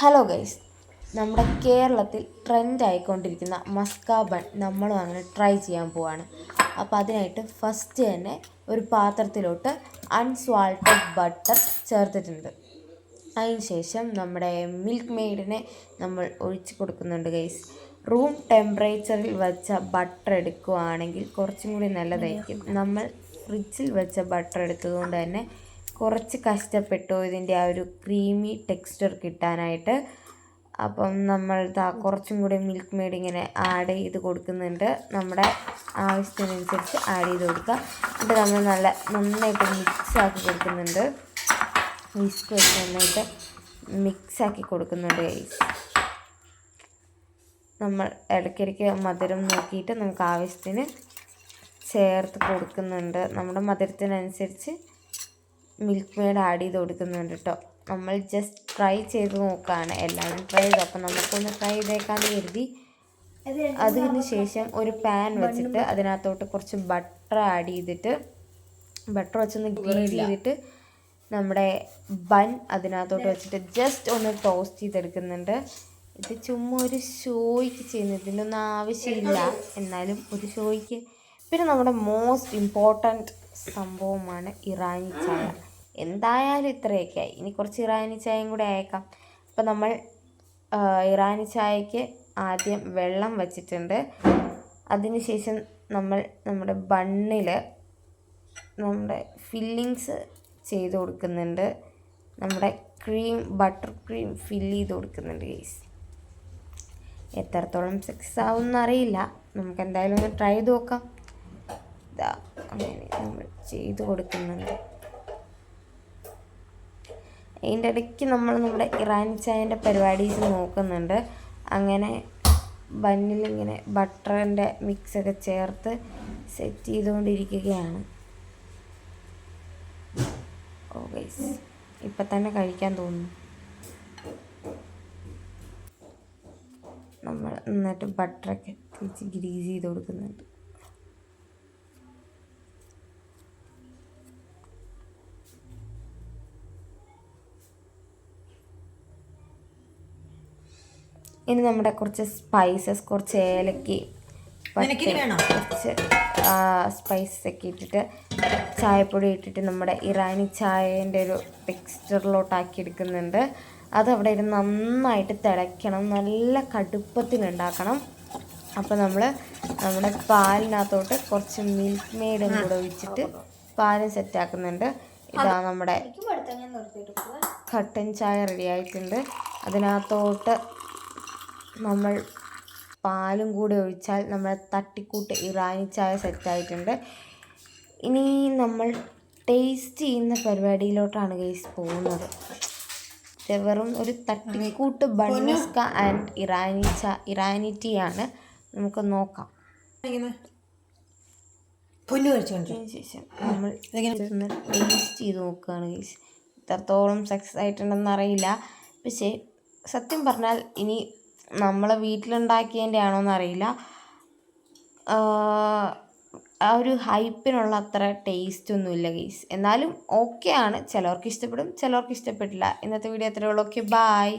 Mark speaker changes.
Speaker 1: Hello guys നമ്മുടെ കേരളത്തിൽ trend ആയിക്കൊണ്ടിരിക്കുന്ന maska bun നമ്മളും അങ്ങനെ ട്രൈ ചെയ്യാൻ പോവാണ്. അപ്പോൾ അതിനായിട്ട് ഫസ്റ്റ് തന്നെ ഒരു പാത്രത്തിലോട്ട് അൺസ്വാൾട്ടഡ് ബട്ടർ ചേർത്തിട്ടുണ്ട്. അതിന് ശേഷം നമ്മുടെ മിൽക്ക് മെയ്ഡിനെ നമ്മൾ ഒഴിച്ച് കൊടുക്കുന്നുണ്ട് ഗൈസ് റൂം ടെമ്പറേച്ചറിൽ വെച്ച ബട്ടർ എടുക്കുകയാണെങ്കിൽ കുറച്ചും കൂടി നല്ലതായിരിക്കും. നമ്മൾ ഫ്രിഡ്ജിൽ വെച്ച ബട്ടർ എടുത്തതുകൊണ്ട് തന്നെ കുറച്ച് കഷ്ടപ്പെട്ടു ഇതിന്റെ ആ ഒരു ക്രീമി ടെക്സ്ചർ കിട്ടാനായിട്ട്. അപ്പം നമ്മൾ കുറച്ചും കൂടി മിൽക്ക് മെയ്ഡ് ഇങ്ങനെ ആഡ് ചെയ്ത് കൊടുക്കുന്നുണ്ട്. നമ്മുടെ ആവശ്യത്തിനനുസരിച്ച് ആഡ് ചെയ്ത് കൊടുക്കുക. എന്നിട്ട് നമ്മൾ നല്ല നന്നായിട്ട് മിക്സ് ആക്കി കൊടുക്കുന്നുണ്ട്. വിസ്ക് വെച്ച് നന്നായിട്ട് മിക്സ് ആക്കി കൊടുക്കുന്നുണ്ട് നമ്മൾ ഇടയ്ക്കിടയ്ക്ക് മധുരം നോക്കിയിട്ട് നമുക്ക് ആവശ്യത്തിന് ചേർത്ത് കൊടുക്കുന്നുണ്ട്. നമ്മുടെ മധുരത്തിനനുസരിച്ച് മിൽക്ക് മെയ്ഡ് ആഡ് ചെയ്ത് കൊടുക്കുന്നുണ്ട് കേട്ടോ നമ്മൾ ജസ്റ്റ് ട്രൈ ചെയ്ത് നോക്കുകയാണ് എല്ലാവരും ട്രൈ ചെയ്തു. അപ്പം നമുക്കൊന്ന് ട്രൈ ചെയ്തേക്കാന്ന് കരുതി അതിന് ശേഷം ഒരു പാൻ വെച്ചിട്ട് അതിനകത്തോട്ട് കുറച്ച് ബട്ടർ ആഡ് ചെയ്തിട്ട് ബട്ടർ വെച്ചൊന്ന് ഗ്രീഡ് ചെയ്തിട്ട് നമ്മുടെ ബൺ അതിനകത്തോട്ട് വെച്ചിട്ട് ജസ്റ്റ് ഒന്ന് ടോസ്റ്റ് ചെയ്തെടുക്കുന്നുണ്ട്. ഇത് ചുമ്മാ ഒരു ഷോയ്ക്ക് ചെയ്യുന്നത് ഇതിനൊന്നും ആവശ്യമില്ല. എന്നാലും ഒരു ഷോയ്ക്ക്. പിന്നെ നമ്മുടെ മോസ്റ്റ് ഇമ്പോർട്ടന്റ് സംഭവമാണ് ഇറാനി ചായ. എന്തായാലും ഇത്രയൊക്കെ ആയി ഇനി കുറച്ച് ഇറാനി ചായയും കൂടെ അയക്കാം അപ്പം നമ്മൾ ഇറാനി ചായക്ക് ആദ്യം വെള്ളം വച്ചിട്ടുണ്ട്. അതിനുശേഷം നമ്മൾ നമ്മുടെ ബണ്ണിൽ നമ്മുടെ ഫില്ലിങ്സ് ചെയ്ത് കൊടുക്കുന്നുണ്ട്. നമ്മുടെ ക്രീം ബട്ടർ ക്രീം ഫില്ല് ചെയ്ത് കൊടുക്കുന്നുണ്ട് ഗൈസ് എത്രത്തോളം സക്സസ് ആവും അറിയില്ല. നമുക്ക് എന്തായാലും ഒന്ന് ട്രൈ ചെയ്ത് നോക്കാം. ഇതാ അങ്ങനെ നമ്മൾ ചെയ്ത് കൊടുക്കുന്നുണ്ട്. അതിന്റെ ഇടയ്ക്ക് നമ്മൾ നമ്മുടെ ഇറാനി ചായന്റെ പരിപാടീസ് നോക്കുന്നുണ്ട്. അങ്ങനെ ബന്നിൽ ഇങ്ങനെ ബട്ടറിന്റെ മിക്സൊക്കെ ചേർത്ത് സെറ്റ് ചെയ്തുകൊണ്ടിരിക്കുകയാണ്. ഓ ഗൈസ് ഇപ്പം തന്നെ കഴിക്കാൻ തോന്നുന്നു. നമ്മൾ നന്നായിട്ട് ബട്ടറൊക്കെ തിരിച്ച് ഗ്രീസ് ചെയ്ത് കൊടുക്കുന്നുണ്ട്. ഇനി നമ്മുടെ കുറച്ച് സ്പൈസസ് കുറച്ച് ഏലക്കി കുറച്ച് സ്പൈസസ് ഒക്കെ ഇട്ടിട്ട് ചായപ്പൊടി ഇട്ടിട്ട് നമ്മുടെ ഇറാനി ചായേന്റെ ഒരു ടെക്സ്ചറിലോട്ടാക്കി എടുക്കുന്നുണ്ട്. അതവിടെ ഇരുന്ന് നന്നായിട്ട് തിളയ്ക്കണം. നല്ല കടുപ്പത്തിലുണ്ടാക്കണം. അപ്പോൾ നമ്മൾ നമ്മുടെ പാലിനകത്തോട്ട് കുറച്ച് മിൽക്ക് മെയ്ഡും കൂടെ ഒഴിച്ചിട്ട് പാലും സെറ്റാക്കുന്നുണ്ട് ഇതാ നമ്മുടെ കട്ടൻ ചായ റെഡി ആയിട്ടുണ്ട്. അതിനകത്തോട്ട് നമ്മൾ പാലും കൂടി ഒഴിച്ചാൽ നമ്മൾ തട്ടിക്കൂട്ട് ഇറാനി ചായ സെറ്റായിട്ടുണ്ട്. ഇനി നമ്മൾ ടേസ്റ്റ് ചെയ്യുന്ന പരിപാടിയിലോട്ടാണ് ഗൈസ് പോകുന്നത്. വെറും ഒരു തട്ടിക്കൂട്ട് ബണ്ണസ്ക ആൻഡ് ഇറാനി ച ഇറാനി ടീ ആണ്. നമുക്ക് നോക്കാം. ശേഷം നമ്മൾ ടേസ്റ്റ് ചെയ്ത് നോക്കുകയാണ് ഗൈസ് ഇത്രത്തോളം സക്സസ് ആയിട്ടുണ്ടെന്ന് അറിയില്ല. പക്ഷേ സത്യം പറഞ്ഞാൽ ഇനി നമ്മളെ വീട്ടിലുണ്ടാക്കിയതിന്റെ ആണോന്ന് അറിയില്ല ആ ഒരു ഹൈപ്പിനുള്ള അത്ര ടേസ്റ്റ് ഒന്നുമില്ല ഗൈസ് എന്നാലും ഓക്കെ ആണ് ചിലവർക്ക് ഇഷ്ടപ്പെടും ചിലവർക്ക് ഇഷ്ടപ്പെട്ടില്ല ഇന്നത്തെ വീഡിയോ അത്രേ ഉള്ളൂ. Okay bye